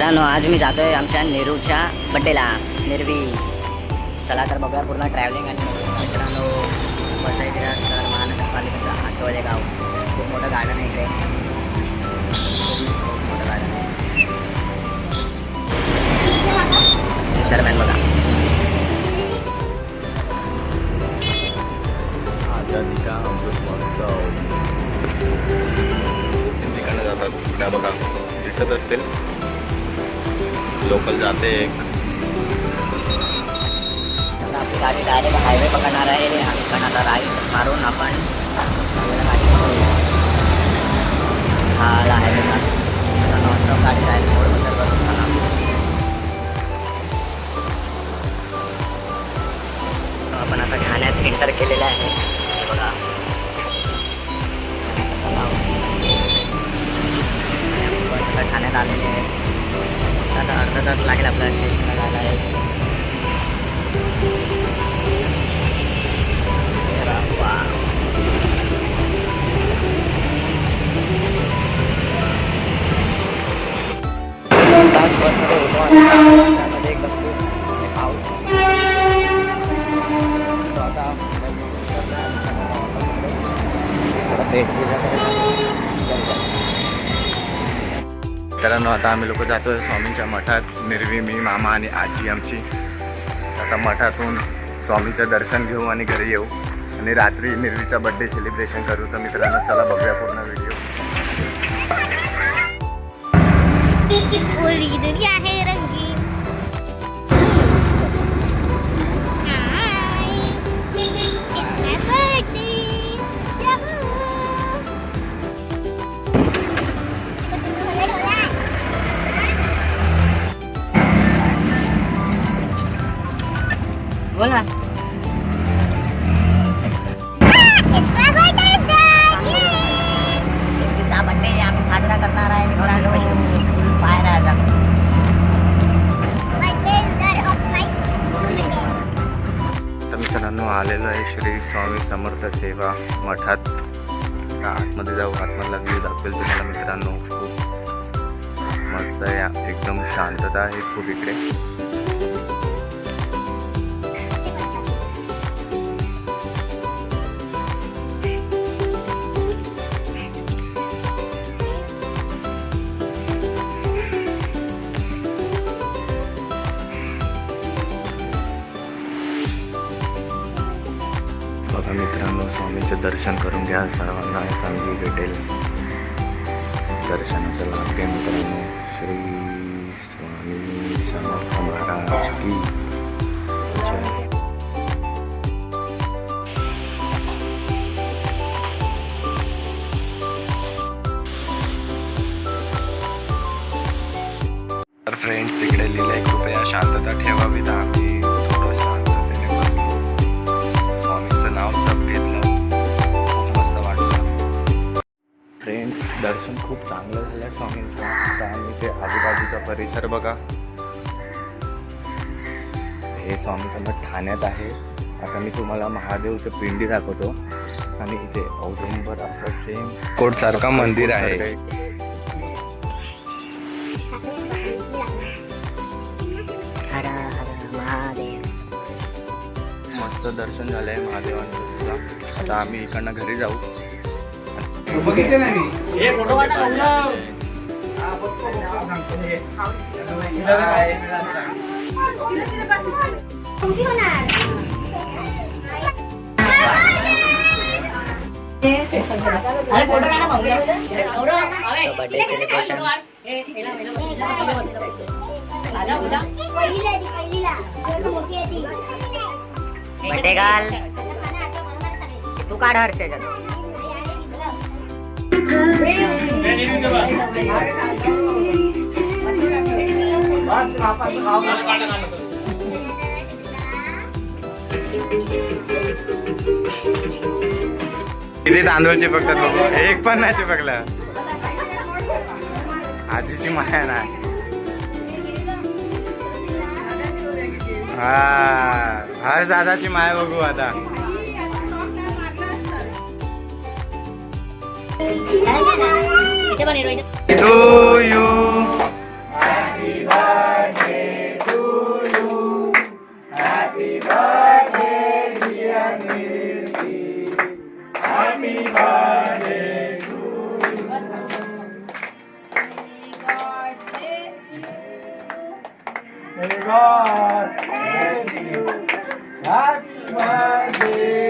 मित्रांनो आज मी जातोय आमच्या नेरूच्या बड्डेला. नेरवी चला तर बघूया पूर्ण ट्रॅव्हलिंग आणि मित्रांनो वसई विरार महानगरपालिकेचं आठवले गाव. खूप मोठं गार्डन आहे इकडे खूप मोठं गार्डन आहे. फिशरमॅन बघा. आजादी का अमृत महोत्सव तिकडनं जातात. त्या बघा. दिसत असतील. लोकल जाते. एक आपली गाडी डायरेक्ट हायवे पकडणार आहे. आणि पण आता राईट मारून आपण गाडी हा आला हायवे नॉनस्टॉप गाडी जाईल थोडं बंद करून आपण आता ठाण्यात एंटर केलेलं आहे. बघा. आता ठाण्यात आलेले आहे आता अर्धा तास लागेल आपल्याला स्टेशनला जायला आहे मित्रांनो आता आम्ही लोक जातो स्वामींच्या मठात. निर्वी मी मामा आणि आजी आमची. आता मठातून स्वामीचं दर्शन घेऊ आणि घरी येऊ. आणि रात्री निर्वीचा बड्डे सेलिब्रेशन करू. तर मित्रांनो चला बघूया पूर्ण व्हिडिओ बोला. आम्ही साजरा करणार आहे मित्रांनो बाहेर आहे आता. मित्रांनो आलेलो आहे श्री स्वामी समर्थ सेवा मठात. आतमध्ये जाऊ आतमधला व्ह्यू दाखवेल तुम्हाला मित्रांनो. खूप मस्त आहे एकदम शांतता आहे खूप इकडे. बघा मित्रांनो स्वामीचं दर्शन करून घ्या. सर्वांना संधी भेटेल. दर्शनाचा लाभ घ्या मित्रांनो. श्री स्वामी समर्थ महाराज की ते आजूबाजूचा परिसर बघा. हे स्वामीचं मठ ठाण्यात आहे. आता मी तुम्हाला महादेवचं पिंडी दाखवतो. आणि इथे औदुंबर असं सेम कोटसारखं मंदिर आहे. मस्त दर्शन झालंय महादेवांचं सुद्धा. आता आम्ही इकडनं घरी जाऊ. बर्थडे सेलिब्रेशन बर्थडे तू काढ हर्षच्यात किती तांदूळ चिपकतात बघू एक पण नाही चिपकला. आधीची माया ना हा हर दादाची माया बघू आता. Do you? Happy birthday to you. Happy birthday, dear Nirti. Happy birthday to you. May you. May God bless you. Happy birthday.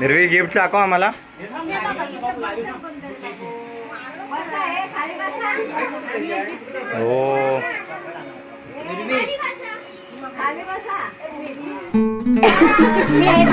Nirvi gift दाखव आम्हाला. हो. मी आहे